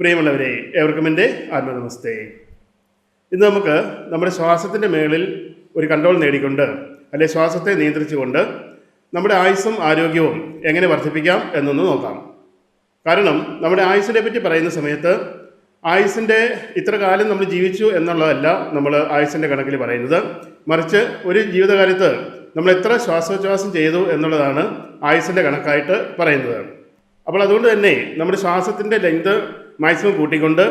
പ്രിയമുള്ളവരെ ഏവർക്കും എന്റെ ആത്മനമസ്തേ. ഇന്ന് നമുക്ക് നമ്മുടെ ശ്വാസത്തിന്റെ മേളിൽ ഒരു കൺട്രോൾ നേടിക്കൊണ്ട് അല്ലെ ശ്വാസത്തെ നിയന്ത്രിച്ചുകൊണ്ട് നമ്മുടെ ആയുസ്സും ആരോഗ്യവും എങ്ങനെ വർദ്ധിപ്പിക്കാം എന്നൊന്ന് നോക്കാം. കാരണം നമ്മുടെ ആയുസ്സിനെ പറ്റി പറയുന്ന സമയത്ത് ആയുസ്സിന്റെ ഇത്ര കാലം നമ്മൾ ജീവിച്ചു എന്നുള്ളതല്ല നമ്മൾ ആയുസ്സിന്റെ കണക്കിൽ പറയുന്നത്. മറിച്ച് ഒരു ജീവിതകാലത്ത് നമ്മൾ എത്ര ശ്വാസോച്ഛ്വാസം ചെയ്തു എന്നുള്ളതാണ് ആയുസ്സിന്റെ കണക്കായിട്ട് പറയുന്നത്. അപ്പോൾ അതുകൊണ്ട് തന്നെ നമ്മുടെ ശ്വാസത്തിന്റെ ലെങ്ത് മാക്സിമം കൂട്ടിക്കൊണ്ട്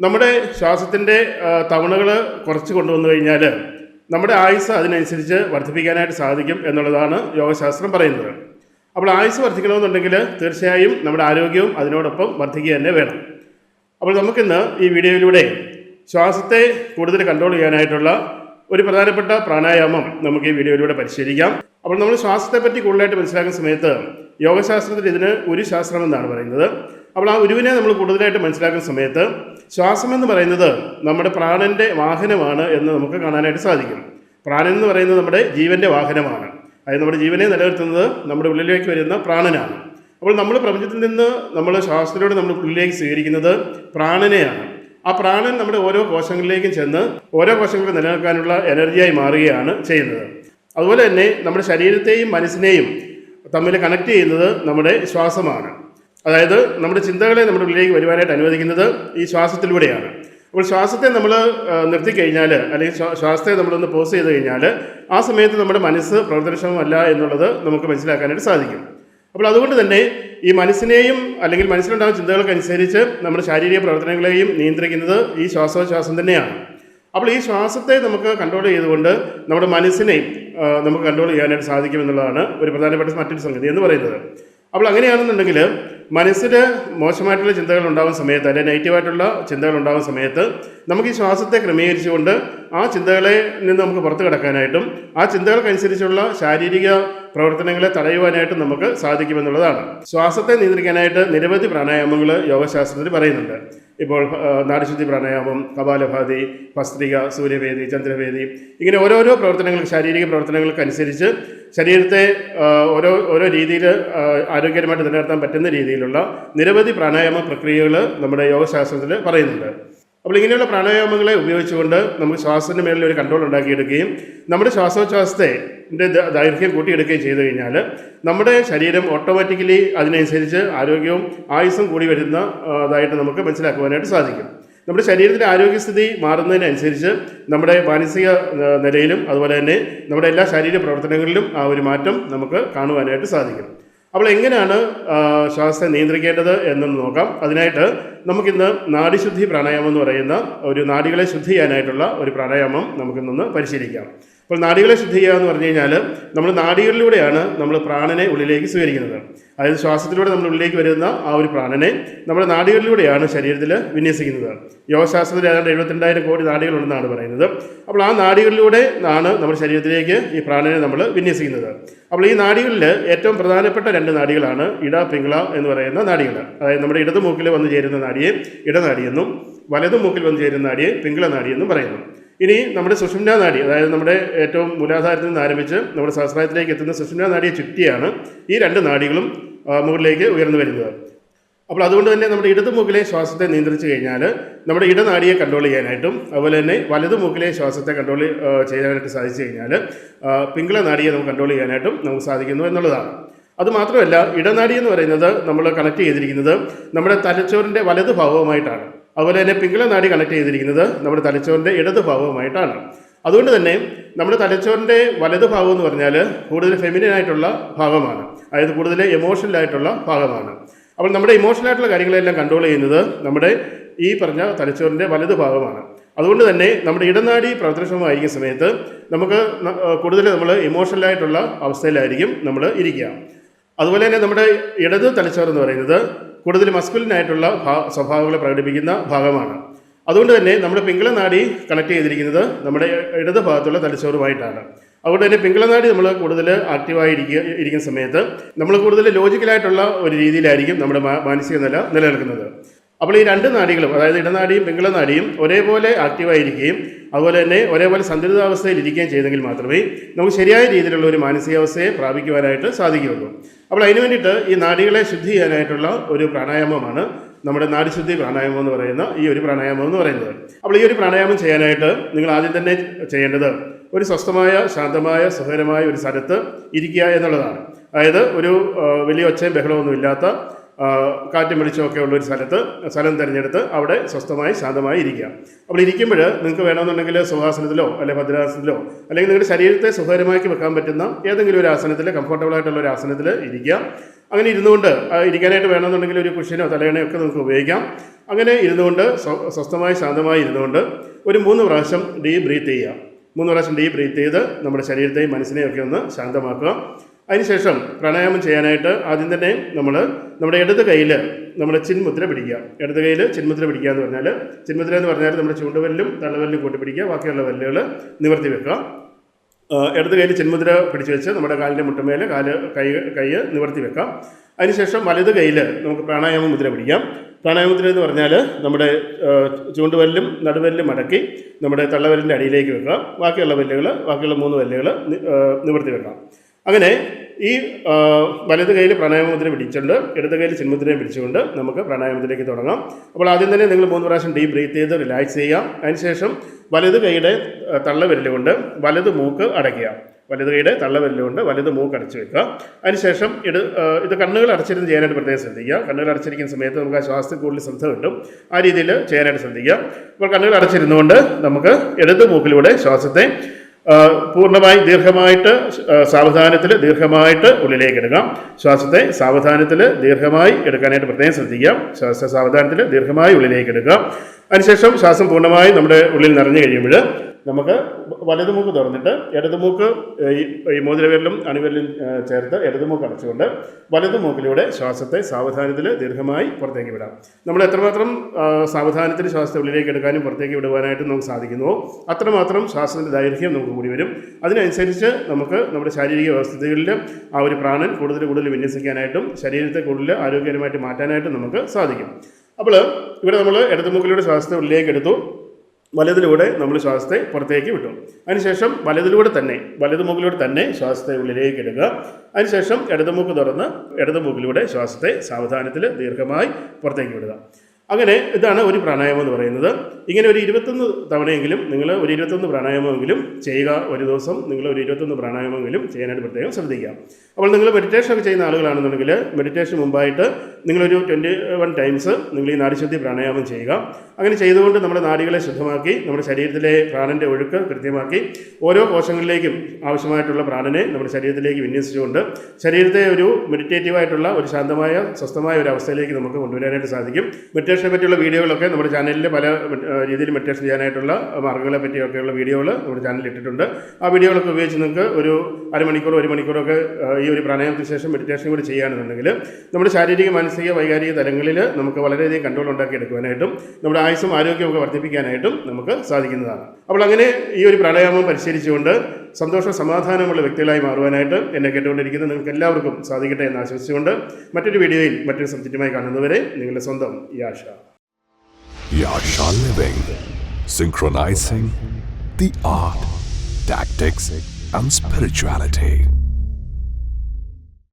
നമ്മുടെ ശ്വാസത്തിന്റെ തവണകൾ കുറച്ച് കൊണ്ടുവന്നു കഴിഞ്ഞാൽ നമ്മുടെ ആയുസ് അതിനനുസരിച്ച് വർദ്ധിപ്പിക്കാനായിട്ട് സാധിക്കും എന്നുള്ളതാണ് യോഗശാസ്ത്രം പറയുന്നത്. അപ്പോൾ ആയുസ് വർദ്ധിക്കണമെന്നുണ്ടെങ്കിൽ തീർച്ചയായും നമ്മുടെ ആരോഗ്യവും അതിനോടൊപ്പം വർദ്ധിക്കുക തന്നെ വേണം. അപ്പോൾ നമുക്കിന്ന് ഈ വീഡിയോയിലൂടെ ശ്വാസത്തെ കൂടുതൽ കൺട്രോൾ ചെയ്യാനായിട്ടുള്ള ഒരു പ്രധാനപ്പെട്ട പ്രാണായാമം നമുക്ക് ഈ വീഡിയോയിലൂടെ പരിശീലിക്കാം. അപ്പോൾ നമ്മൾ ശ്വാസത്തെ പറ്റി കൂടുതലായിട്ട് മനസ്സിലാക്കുന്ന സമയത്ത് യോഗശാസ്ത്രത്തിൽ ഇതിന് ഒരു ശാസ്ത്രം എന്നാണ് പറയുന്നത്. അപ്പോൾ ആ ഉരുവിനെ നമ്മൾ കൂടുതലായിട്ട് മനസ്സിലാക്കുന്ന സമയത്ത് ശ്വാസം എന്ന് പറയുന്നത് നമ്മുടെ പ്രാണന്റെ വാഹനമാണ് എന്ന് നമുക്ക് കാണാനായിട്ട് സാധിക്കും. പ്രാണൻ എന്ന് പറയുന്നത് നമ്മുടെ ജീവന്റെ വാഹനമാണ്. അതായത് നമ്മുടെ ജീവനെ നിലനിർത്തുന്നത് നമ്മുടെ ഉള്ളിലേക്ക് വരുന്ന പ്രാണനാണ്. അപ്പോൾ നമ്മൾ പ്രപഞ്ചത്തിൽ നിന്ന് നമ്മൾ ശ്വാസത്തിലൂടെ നമ്മൾ ഉള്ളിലേക്ക് സ്വീകരിക്കുന്നത് പ്രാണനെയാണ്. ആ പ്രാണൻ നമ്മുടെ ഓരോ കോശങ്ങളിലേക്കും ചെന്ന് ഓരോ കോശങ്ങളും നിലനിൽക്കാനുള്ള എനർജിയായി മാറുകയാണ് ചെയ്യുന്നത്. അതുപോലെ തന്നെ നമ്മുടെ ശരീരത്തെയും മനസ്സിനെയും തമ്മിൽ കണക്ട് ചെയ്യുന്നത് നമ്മുടെ ശ്വാസമാണ്. അതായത് നമ്മുടെ ചിന്തകളെ നമ്മുടെ ഉള്ളിലേക്ക് വരുവാനായിട്ട് അനുവദിക്കുന്നത് ഈ ശ്വാസത്തിലൂടെയാണ്. അപ്പോൾ ശ്വാസത്തെ നമ്മൾ നിർത്തിക്കഴിഞ്ഞാൽ അല്ലെങ്കിൽ ശ്വാ- ശ്വാസത്തെ നമ്മളൊന്ന് പോസ് ചെയ്ത് കഴിഞ്ഞാൽ ആ സമയത്ത് നമ്മുടെ മനസ്സ് പ്രവർത്തനക്ഷമമല്ല എന്നുള്ളത് നമുക്ക് മനസ്സിലാക്കാനായിട്ട് സാധിക്കും. അപ്പോൾ അതുകൊണ്ട് തന്നെ ഈ മനസ്സിനെയും അല്ലെങ്കിൽ മനസ്സിലുണ്ടാകുന്ന ചിന്തകൾക്കനുസരിച്ച് നമ്മുടെ ശാരീരിക പ്രവർത്തനങ്ങളെയും നിയന്ത്രിക്കുന്നത് ഈ ശ്വാസോച്ഛ്വാസം തന്നെയാണ്. അപ്പോൾ ഈ ശ്വാസത്തെ നമുക്ക് കൺട്രോൾ ചെയ്തുകൊണ്ട് നമ്മുടെ മനസ്സിനെയും നമുക്ക് കൺട്രോൾ ചെയ്യാനായിട്ട് സാധിക്കുമെന്നുള്ളതാണ് ഒരു പ്രധാനപ്പെട്ട മറ്റൊരു സംഗതി എന്ന് പറയുന്നത്. അപ്പോൾ അങ്ങനെയാണെന്നുണ്ടെങ്കിൽ മനസ്സിൽ മോശമായിട്ടുള്ള ചിന്തകൾ ഉണ്ടാകുന്ന സമയത്ത് അല്ലെങ്കിൽ നെഗറ്റീവായിട്ടുള്ള ചിന്തകൾ ഉണ്ടാകുന്ന സമയത്ത് നമുക്ക് ഈ ശ്വാസത്തെ ക്രമീകരിച്ചുകൊണ്ട് ആ ചിന്തകളെ നിന്ന് നമുക്ക് പുറത്തു കിടക്കാനായിട്ടും ആ ചിന്തകൾക്കനുസരിച്ചുള്ള ശാരീരിക പ്രവർത്തനങ്ങളെ തടയുവാനായിട്ടും നമുക്ക് സാധിക്കുമെന്നുള്ളതാണ്. ശ്വാസത്തെ നിയന്ത്രിക്കാനായിട്ട് നിരവധി പ്രാണായാമങ്ങൾ യോഗശാസ്ത്രത്തിൽ പറയുന്നുണ്ട്. ഇപ്പോൾ നാടിശുദ്ധി പ്രാണായാമം കപാലഭാതി ഭസ്ത്രിക സൂര്യവേദി ചന്ദ്രവേദി ഇങ്ങനെ ഓരോരോ പ്രവർത്തനങ്ങൾക്ക് ശാരീരിക പ്രവർത്തനങ്ങൾക്കനുസരിച്ച് ശരീരത്തെ ഓരോ ഓരോ രീതിയിൽ ആരോഗ്യകരമായിട്ട് നിലനിർത്താൻ പറ്റുന്ന രീതിയിലുള്ള നിരവധി പ്രാണായാമ പ്രക്രിയകൾ നമ്മുടെ യോഗശാസ്ത്രത്തിൽ പറയുന്നുണ്ട്. അപ്പോൾ ഇങ്ങനെയുള്ള പ്രാണായാമങ്ങളെ ഉപയോഗിച്ചുകൊണ്ട് നമുക്ക് ശ്വാസത്തിന്റെ മേളിൽ ഒരു കൺട്രോൾ ഉണ്ടാക്കിയെടുക്കുകയും നമ്മുടെ ശ്വാസോച്ഛ്വാസത്തെ ദൈർഘ്യം കൂട്ടിയെടുക്കുകയും ചെയ്തു കഴിഞ്ഞാൽ നമ്മുടെ ശരീരം ഓട്ടോമാറ്റിക്കലി അതിനനുസരിച്ച് ആരോഗ്യവും ആയുസ്സും കൂടി വരുന്നതായിട്ട് നമുക്ക് മനസ്സിലാക്കുവാനായിട്ട് സാധിക്കും. നമ്മുടെ ശരീരത്തിന്റെ ആരോഗ്യസ്ഥിതി മാറുന്നതിനനുസരിച്ച് നമ്മുടെ മാനസിക നിലയിലും അതുപോലെ തന്നെ നമ്മുടെ എല്ലാ ശാരീരിക പ്രവർത്തനങ്ങളിലും ആ ഒരു മാറ്റം നമുക്ക് കാണുവാനായിട്ട് സാധിക്കും. അപ്പോൾ എങ്ങനെയാണ് ശ്വാസത്തെ നിയന്ത്രിക്കേണ്ടത് എന്നൊന്ന് നോക്കാം. അതിനായിട്ട് നമുക്കിന്ന് നാടിശുദ്ധി പ്രാണായാമം എന്ന് പറയുന്ന ഒരു നാടികളെ ശുദ്ധി ചെയ്യാനായിട്ടുള്ള ഒരു പ്രാണായാമം നമുക്കിന്നൊന്ന് പരിശീലിക്കാം. അപ്പോൾ നാടികളെ ശുദ്ധിക്കുക എന്ന് പറഞ്ഞു കഴിഞ്ഞാൽ നമ്മൾ നാടികളിലൂടെയാണ് നമ്മൾ പ്രാണനെ ഉള്ളിലേക്ക് സ്വീകരിക്കുന്നത്. അതായത് ശ്വാസത്തിലൂടെ നമ്മൾ ഉള്ളിലേക്ക് വരുന്ന ആ ഒരു പ്രാണനെ നമ്മുടെ നാടികളിലൂടെയാണ് ശരീരത്തിൽ വിന്യസിക്കുന്നത്. യോഗശാസ്ത്രത്തിൽ ഏതാണ്ട് എഴുപത്തിരണ്ടായിരം കോടി നാടികളുണ്ടെന്നാണ് പറയുന്നത്. അപ്പോൾ ആ നാടികളിലൂടെ ആണ് നമ്മുടെ ശരീരത്തിലേക്ക് ഈ പ്രാണനെ നമ്മൾ വിന്യസിക്കുന്നത്. അപ്പോൾ ഈ നാടികളിൽ ഏറ്റവും പ്രധാനപ്പെട്ട രണ്ട് നാടികളാണ് ഇട പിങ്കള എന്ന് പറയുന്ന നാടികൾ. അതായത് നമ്മുടെ ഇടതു മൂക്കിൽ വന്ന് ചേരുന്ന നാടിയെ ഇടനാടിയെന്നും വലതു മൂക്കിൽ വന്ന് ചേരുന്ന നാടിയെ പിങ്കള നാടിയെന്നും പറയുന്നു. ഇനി നമ്മുടെ സുഷുമ്ന നാഡി അതായത് നമ്മുടെ ഏറ്റവും മൂലാധാരത്തിൽ നിന്ന് ആരംഭിച്ച് നമ്മുടെ സഹസ്രായത്തിലേക്ക് എത്തുന്ന സുഷുമ്ന നാഡിയെ ചുറ്റിയാണ് ഈ രണ്ട് നാഡികളും മുകളിലേക്ക് ഉയർന്നു വരുന്നത്. അപ്പോൾ അതുകൊണ്ട് തന്നെ നമ്മുടെ ഇടത് മൂക്കിലെ ശ്വാസത്തെ നിയന്ത്രിച്ചു കഴിഞ്ഞാൽ നമ്മുടെ ഇടനാടിയെ കൺട്രോൾ ചെയ്യാനായിട്ടും അതുപോലെ തന്നെ വലത് മൂക്കിലെ ശ്വാസത്തെ കൺട്രോൾ ചെയ്യാനായിട്ട് സാധിച്ചു കഴിഞ്ഞാൽ പിങ്കള നാടിയെ നമുക്ക് കൺട്രോൾ ചെയ്യാനായിട്ടും നമുക്ക് സാധിക്കുന്നു എന്നുള്ളതാണ്. അതുമാത്രമല്ല ഇടനാടി എന്ന് പറയുന്നത് നമ്മൾ കണക്ട് ചെയ്തിരിക്കുന്നത് നമ്മുടെ തലച്ചോറിന്റെ വലത് ഭാഗവുമായിട്ടാണ്. അതുപോലെ തന്നെ പിങ്കള നാടി കണക്ട് ചെയ്തിരിക്കുന്നത് നമ്മുടെ തലച്ചോറിന്റെ ഇടത് ഭാഗവുമായിട്ടാണ്. അതുകൊണ്ട് തന്നെ നമ്മുടെ തലച്ചോറിന്റെ വലത് ഭാഗം എന്ന് പറഞ്ഞാൽ കൂടുതൽ ഫെമിനിൻ ആയിട്ടുള്ള ഭാഗമാണ്. അതായത് കൂടുതൽ എമോഷണൽ ആയിട്ടുള്ള ഭാഗമാണ്. അപ്പോൾ നമ്മുടെ ഇമോഷണൽ ആയിട്ടുള്ള കാര്യങ്ങളെല്ലാം കൺട്രോൾ ചെയ്യുന്നത് നമ്മുടെ ഈ പറഞ്ഞ തലച്ചോറിന്റെ വലത് ഭാഗമാണ്. അതുകൊണ്ട് തന്നെ നമ്മുടെ ഇടനാടി പ്രവർത്തനക്ഷമമായിരിക്കുന്ന സമയത്ത് നമുക്ക് കൂടുതൽ നമ്മൾ ഇമോഷണലായിട്ടുള്ള അവസ്ഥയിലായിരിക്കും നമ്മൾ ഇരിക്കുക. അതുപോലെ തന്നെ നമ്മുടെ ഇടത് തലച്ചോർ എന്ന് പറയുന്നത് കൂടുതൽ മസ്കുലിനായിട്ടുള്ള സ്വഭാവങ്ങളെ പ്രകടിപ്പിക്കുന്ന ഭാഗമാണ്. അതുകൊണ്ട് തന്നെ നമ്മുടെ പിങ്കളനാടി കണക്ട് ചെയ്തിരിക്കുന്നത് നമ്മുടെ ഇടത് ഭാഗത്തുള്ള തലച്ചോറുമായിട്ടാണ്. അതുകൊണ്ട് തന്നെ പിങ്കളനാടി നമ്മൾ കൂടുതൽ ആക്റ്റീവായി ഇരിക്കുക ഇരിക്കുന്ന സമയത്ത് നമ്മൾ കൂടുതൽ ലോജിക്കലായിട്ടുള്ള ഒരു രീതിയിലായിരിക്കും നമ്മുടെ മാനസിക നില നിലനിൽക്കുന്നത്. അപ്പോൾ ഈ രണ്ട് നാടികളും അതായത് ഇടനാടിയും പിങ്കളനാടിയും ഒരേപോലെ ആക്റ്റീവായിരിക്കുകയും അതുപോലെ തന്നെ ഒരേപോലെ സന്തുലിതാവസ്ഥയിൽ ഇരിക്കുകയും ചെയ്തെങ്കിൽ മാത്രമേ നമുക്ക് ശരിയായ രീതിയിലുള്ള ഒരു മാനസികാവസ്ഥയെ പ്രാപിക്കുവാനായിട്ട് സാധിക്കുകയുള്ളൂ. അപ്പോൾ അതിന് വേണ്ടിയിട്ട് ഈ നാടികളെ ശുദ്ധി ചെയ്യാനായിട്ടുള്ള ഒരു പ്രാണായാമമാണ് നമ്മുടെ നാടിശുദ്ധി പ്രാണായാമം എന്ന് പറയുന്ന ഈ ഒരു പ്രാണായാമം എന്ന് പറയുന്നത്. അപ്പോൾ ഈ ഒരു പ്രാണായാമം ചെയ്യാനായിട്ട് നിങ്ങൾ ആദ്യം തന്നെ ചെയ്യേണ്ടത് ഒരു സ്വസ്ഥമായ ശാന്തമായ സുഖകരമായ ഒരു സ്ഥലത്ത് ഇരിക്കുക എന്നുള്ളതാണ്. അതായത് ഒരു വലിയ ഒച്ചയും ബഹളമൊന്നും ഇല്ലാത്ത ആ, കാറ്റും വെളിച്ചമൊക്കെ ഉള്ളൊരു സ്ഥലത്ത് സ്ഥലം തിരഞ്ഞെടുത്ത് അവിടെ സ്വസ്ഥമായി ശാന്തമായി ഇരിക്കുക. അപ്പോൾ ഇരിക്കുമ്പോൾ നിങ്ങൾക്ക് വേണമെന്നുണ്ടെങ്കിൽ സുഖാസനത്തിലോ അല്ലെങ്കിൽ ഭദ്രാസനത്തിലോ അല്ലെങ്കിൽ നിങ്ങളുടെ ശരീരത്തെ സുഖകരമാക്കി വെക്കാൻ പറ്റുന്ന ഏതെങ്കിലും ഒരു ആസനത്തിൽ കംഫർട്ടബിൾ ആയിട്ടുള്ള ഒരു ആസനത്തിൽ ഇരിക്കുക. അങ്ങനെ ഇരുന്നുകൊണ്ട് ഇരിക്കാനായിട്ട് വേണമെന്നുണ്ടെങ്കിൽ ഒരു കുഷ്യനോ തലയണയോ ഒക്കെ നമുക്ക് ഉപയോഗിക്കാം. അങ്ങനെ ഇരുന്നുകൊണ്ട് സ്വ- സ്വസ്ഥമായി ശാന്തമായി ഇരുന്നുകൊണ്ട് ഒരു മൂന്ന് പ്രാവശ്യം ഡീപ് ബ്രീത്ത് ചെയ്യുക. മൂന്ന് പ്രാവശ്യം ഡീപ് ബ്രീത്ത് ചെയ്ത് നമ്മുടെ ശരീരത്തെയും മനസ്സിനെയും ഒക്കെ ഒന്ന് ശാന്തമാക്കുക. അതിനുശേഷം പ്രാണായാമം ചെയ്യാനായിട്ട് ആദ്യം തന്നെ നമ്മൾ നമ്മുടെ ഇടത് കയ്യിൽ നമ്മുടെ ചിന്മുദ്ര പിടിക്കുക. ഇടത് കയ്യിൽ ചിന്മുദ്ര പിടിക്കുക എന്ന് പറഞ്ഞാൽ ചിന്മുദ്ര എന്ന് പറഞ്ഞാൽ നമ്മുടെ ചൂണ്ടുവല്ലും തള്ളവല്ലും കൂട്ടി പിടിക്കുക. ബാക്കിയുള്ള വല്ലുകൾ നിവർത്തി വെക്കുക. ഇടത് കയ്യിൽ ചിന്മുദ്ര പിടിച്ച് വെച്ച് നമ്മുടെ കാലിന്റെ മുട്ടുമേൽ കാൽ കൈ കൈ നിവർത്തി വെക്കാം അതിനുശേഷം വലത് കയ്യിൽ നമുക്ക് പ്രാണായാമ മുദ്ര പിടിക്കാം. പ്രാണായാമ മുദ്ര എന്ന് പറഞ്ഞാൽ നമ്മുടെ ചൂണ്ടുവല്ലും നടുവല്ലും മടക്കി നമ്മുടെ തള്ളവല്ലിന്റെ അടിയിലേക്ക് വെക്കുക. ബാക്കിയുള്ള വല്ലുകൾ ബാക്കിയുള്ള മൂന്ന് വല്ലുകൾ നിവർത്തി വെക്കാം അങ്ങനെ ഈ വലത് കയ്യിൽ പ്രാണായാമമുദ്ര പിടിച്ചുകൊണ്ട് ഇടത് കയ്യിൽ ചിന്മത്തിനെ പിടിച്ചുകൊണ്ട് നമുക്ക് പ്രാണായാമത്തിലേക്ക് തുടങ്ങാം. അപ്പോൾ ആദ്യം തന്നെ നിങ്ങൾ മൂന്ന് പ്രാവശ്യം ഡീപ് ബ്രീത്ത് ചെയ്ത് റിലാക്സ് ചെയ്യാം അതിനുശേഷം വലത് കൈയുടെ തള്ളവിരലുകൊണ്ട് വലത് മൂക്ക് അടയ്ക്കുക. വലത് കൈയുടെ തള്ളവിരലുകൊണ്ട് വലത് മൂക്ക് അടച്ചു വെക്കുക. അതിനുശേഷം ആ, ഇത് കണ്ണുകൾ അടച്ചിരുന്ന് ചെയ്യാനായിട്ട് പ്രത്യേകം ശ്രദ്ധിക്കുക. കണ്ണുകൾ അടച്ചിരിക്കുന്ന സമയത്ത് നമുക്ക് ആ ശ്വാസത്തിൽ കൂടുതൽ ശ്രദ്ധ കിട്ടും. ആ രീതിയിൽ ചെയ്യാനായിട്ട് ശ്രദ്ധിക്കുക. അപ്പോൾ കണ്ണുകൾ അടച്ചിരുന്നുകൊണ്ട് നമുക്ക് ഇടത് മൂക്കിലൂടെ ശ്വാസത്തെ പൂർണമായി ദീർഘമായിട്ട് സാവധാനത്തിൽ ദീർഘമായിട്ട് ഉള്ളിലേക്ക് എടുക്കാം. ശ്വാസത്തെ സാവധാനത്തിൽ ദീർഘമായി എടുക്കാനായിട്ട് പ്രത്യേകം ശ്രദ്ധിക്കാം. ശ്വാസ സാവധാനത്തിൽ ദീർഘമായി ഉള്ളിലേക്ക് എടുക്കാം. അതിനുശേഷം ശ്വാസം പൂർണമായി നമ്മുടെ ഉള്ളിൽ നിറഞ്ഞു കഴിയുമ്പോൾ നമുക്ക് വലതുമൂക്ക് തുറന്നിട്ട് ഇടതുമൂക്ക് ഈ മോതിരവിരലും അണിവിരലും ചേർത്ത് ചേർത്ത് ഇടതുമൂക്ക് അടച്ചുകൊണ്ട് വലതുമൂക്കിലൂടെ ശ്വാസത്തെ സാവധാനത്തിൽ ദീർഘമായി പുറത്തേക്ക് വിടാം. നമ്മൾ എത്രമാത്രം സാവധാനത്തിൽ ശ്വാസത്തെ ഉള്ളിലേക്ക് എടുക്കാനും പുറത്തേക്ക് വിടുവാനായിട്ട് നമുക്ക് സാധിക്കുന്നുവോ അത്രമാത്രം ശ്വാസത്തിന്റെ ദൈർഘ്യം നമുക്ക് കൂടി വരും. അതിനനുസരിച്ച് നമുക്ക് നമ്മുടെ ശാരീരിക വ്യവസ്ഥകളിൽ ആ ഒരു പ്രാണൻ കൂടുതൽ കൂടുതൽ വിന്യസിക്കാനായിട്ടും ശരീരത്തെ കൂടുതൽ ആരോഗ്യകരമായിട്ട് മാറ്റാനായിട്ടും നമുക്ക് സാധിക്കും. അപ്പോൾ ഇവിടെ നമ്മൾ ഇടതുമുക്കിലൂടെ ശ്വാസത്തെ ഉള്ളിലേക്ക് എടുത്തു. വലതിലൂടെ നമ്മൾ ശ്വാസത്തെ പുറത്തേക്ക് വിട്ടു. അതിനുശേഷം വലതിലൂടെ തന്നെ വലതുമുക്കിലൂടെ തന്നെ ശ്വാസത്തെ ഉള്ളിലേക്ക് എടുക്കുക അതിനുശേഷം ഇടതുമൂക്ക് തുറന്ന് ഇടതുമൂക്കിലൂടെ ശ്വാസത്തെ സാവധാനത്തിൽ ദീർഘമായി പുറത്തേക്ക് വിടുക. അങ്ങനെ ഇതാണ് ഒരു പ്രാണായാമം എന്ന് പറയുന്നത്. ഇങ്ങനെ ഒരു ഇരുപത്തൊന്ന് തവണയെങ്കിലും നിങ്ങൾ ഒരു ഇരുപത്തൊന്ന് പ്രാണായാമമെങ്കിലും ചെയ്യുക ഒരു ദിവസം നിങ്ങൾ ഒരു ഇരുപത്തൊന്ന് പ്രാണായാമമെങ്കിലും ചെയ്യാനായിട്ട് പ്രത്യേകം ശ്രദ്ധിക്കുക. അപ്പോൾ നിങ്ങൾ മെഡിറ്റേഷൻ ഒക്കെ ചെയ്യുന്ന ആളുകളാണെന്നുണ്ടെങ്കിൽ മെഡിറ്റേഷൻ മുമ്പായിട്ട് നിങ്ങളൊരു ട്വന്റി വൺ ടൈംസ് നിങ്ങൾ ഈ നാടിശുദ്ധി പ്രാണായാമം ചെയ്യുക. അങ്ങനെ ചെയ്തുകൊണ്ട് നമ്മുടെ നാടികളെ ശുദ്ധമാക്കി നമ്മുടെ ശരീരത്തിലെ പ്രാണന്റെ ഒഴുക്ക് കൃത്യമാക്കി ഓരോ കോശങ്ങളിലേക്കും ആവശ്യമായിട്ടുള്ള പ്രാണനെ നമ്മുടെ ശരീരത്തിലേക്ക് വിന്യസിച്ചുകൊണ്ട് ശരീരത്തെ ഒരു മെഡിറ്റേറ്റീവായിട്ടുള്ള ഒരു ശാന്തമായ സ്വസ്ഥമായ ഒരു അവസ്ഥയിലേക്ക് നമുക്ക് കൊണ്ടുവരാനായിട്ട് സാധിക്കും. മെഡിറ്റേഷനെ പറ്റിയുള്ള വീഡിയോകളൊക്കെ നമ്മുടെ ചാനലിൽ പല രീതിയിൽ മെഡിറ്റേഷൻ ചെയ്യാനായിട്ടുള്ള മാർഗങ്ങളെ പറ്റിയൊക്കെയുള്ള വീഡിയോകൾ നമ്മുടെ ചാനലിൽ ഇട്ടിട്ടുണ്ട്. ആ വീഡിയോകളൊക്കെ ഉപയോഗിച്ച് നിങ്ങൾക്ക് ഒരു അരമണിക്കൂർ ഒരു മണിക്കൂറൊക്കെ ഈ ഒരു പ്രാണായാമത്തിന് ശേഷം മെഡിറ്റേഷൻ കൂടി ചെയ്യുകയാണെന്നുണ്ടെങ്കിൽ നമ്മുടെ ശാരീരിക മാനസിക വൈകാരിക തലങ്ങളിൽ നമുക്ക് വളരെയധികം കൺട്രോൾ ഉണ്ടാക്കി എടുക്കുവാനായിട്ടും നമ്മുടെ ആയുസും ആരോഗ്യമൊക്കെ വർദ്ധിപ്പിക്കാനായിട്ടും നമുക്ക് സാധിക്കുന്നതാണ്. അപ്പോൾ അങ്ങനെ ഈ ഒരു പ്രാണായാമം പരിശീലിച്ചുകൊണ്ട് സന്തോഷ സമാധാനമുള്ള വ്യക്തികളായി മാറുവാനായിട്ട് എന്നെ കേട്ടുകൊണ്ടിരിക്കുന്ന നിങ്ങൾക്ക് എല്ലാവർക്കും സാധിക്കട്ടെ എന്ന് ആശംസിച്ചുകൊണ്ട് മറ്റൊരു വീഡിയോയിൽ മറ്റൊരു സബ്ജക്റ്റുമായി കാണുന്നവരെ നിങ്ങളുടെ സ്വന്തം Yasha Yasha living synchronizing the art, tactics, and spirituality.